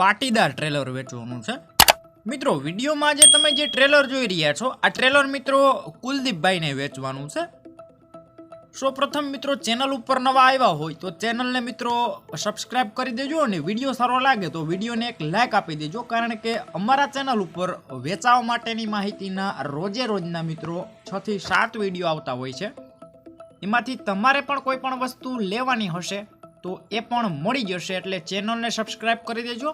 Patidar trailer વેચવાનું છે. મિત્રો, વિડીયોમાં જે તમે જે ટ્રેલર જોઈ રહ્યા છો, આ ટ્રેલર મિત્રો કુલદીપભાઈને વેચવાનું છે. સૌપ્રથમ મિત્રો, ચેનલ ઉપર નવા આવ્યા હોય તો ચેનલને મિત્રો સબસ્ક્રાઇબ કરી દેજો અને વીડિયો સારો લાગે તો વિડીયોને એક લાઇક આપી દેજો, કારણ કે અમારા ચેનલ ઉપર વેચાવા માટેની માહિતીના રોજે રોજના મિત્રો છ થી સાત વીડિયો આવતા હોય છે. એમાંથી તમારે પણ કોઈ પણ વસ્તુ લેવાની હશે. તો એ પણ મળી જશે, એટલે ચેનલને સબસ્ક્રાઇબ કરી દેજો.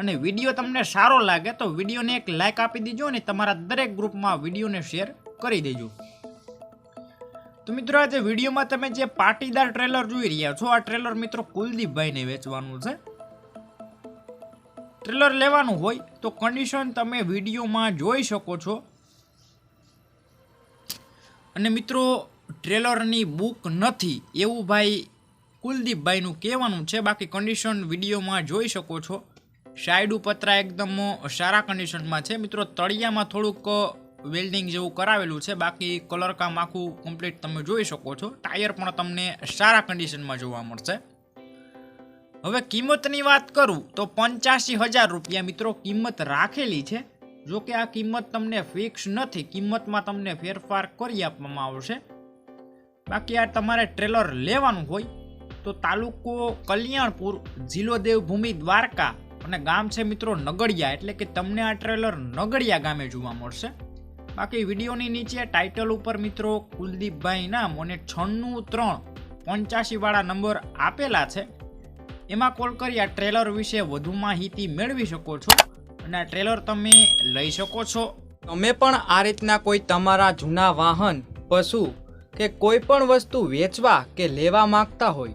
અને વીડિયો તમને સારો લાગે તો વિડીયોને એક લાઇક આપી દેજો અને તમારા દરેક ગ્રુપમાં વિડીયોને શેર કરી દેજો. તો મિત્રો આજે વિડીયોમાં તમે જે પાટીદાર ટ્રેલર જોઈ રહ્યા છો, આ ટ્રેલર મિત્રો કુલદીપભાઈને વેચવાનું છે. ટ્રેલર લેવાનું હોય તો કન્ડિશન તમે વિડીયોમાં જોઈ શકો છો. અને મિત્રો ટ્રેલરની બુક નથી. એવું ભાઈ કુલદીપભાઈનું કહેવાનું છે. બાકી કન્ડિશન વિડીયોમાં જોઈ શકો છો. સાઈડ પતરા એકદમ સારા કન્ડિશનમાં છે. મિત્રો, તળિયામાં થોડુંક વેલ્ડિંગ જેવું કરાવેલું છે. બાકી કલર કામ આખું કમ્પ્લીટ તમે જોઈ શકો છો. ટાયર પણ તમને સારા કન્ડિશનમાં જોવા મળશે. હવે કિંમતની વાત કરું તો પંચ્યાસી હજાર રૂપિયા મિત્રો કિંમત રાખેલી છે. જો કે આ કિંમત તમને ફિક્સ નથી. કિંમતમાં તમને ફેરફાર કરી આપવામાં આવશે. બાકી આ તમારે ટ્રેલર લેવાનું હોય તો તાલુકો કલ્યાણપુર, જિલ્લો દેવભૂમિ, દ્વારકા અને ગામ છે મિત્રો નગડિયા. એટલે કે તમને આ ટ્રેલર નગડિયા ગામે જોવા મળશે. બાકી વિડીયોની નીચે ટાઇટલ ઉપર મિત્રો કુલદીપભાઈના મને છન્નું ત્રણ પંચ્યાસીવાળા નંબર આપેલા છે. એમાં કોલ કરી આ ટ્રેલર વિશે વધુ માહિતી મેળવી શકો છો અને આ ટ્રેલર તમે લઈ શકો છો. તમે પણ આ રીતના કોઈ તમારા જૂના વાહન, પશુ કે કોઈ પણ વસ્તુ વેચવા કે લેવા માંગતા હોય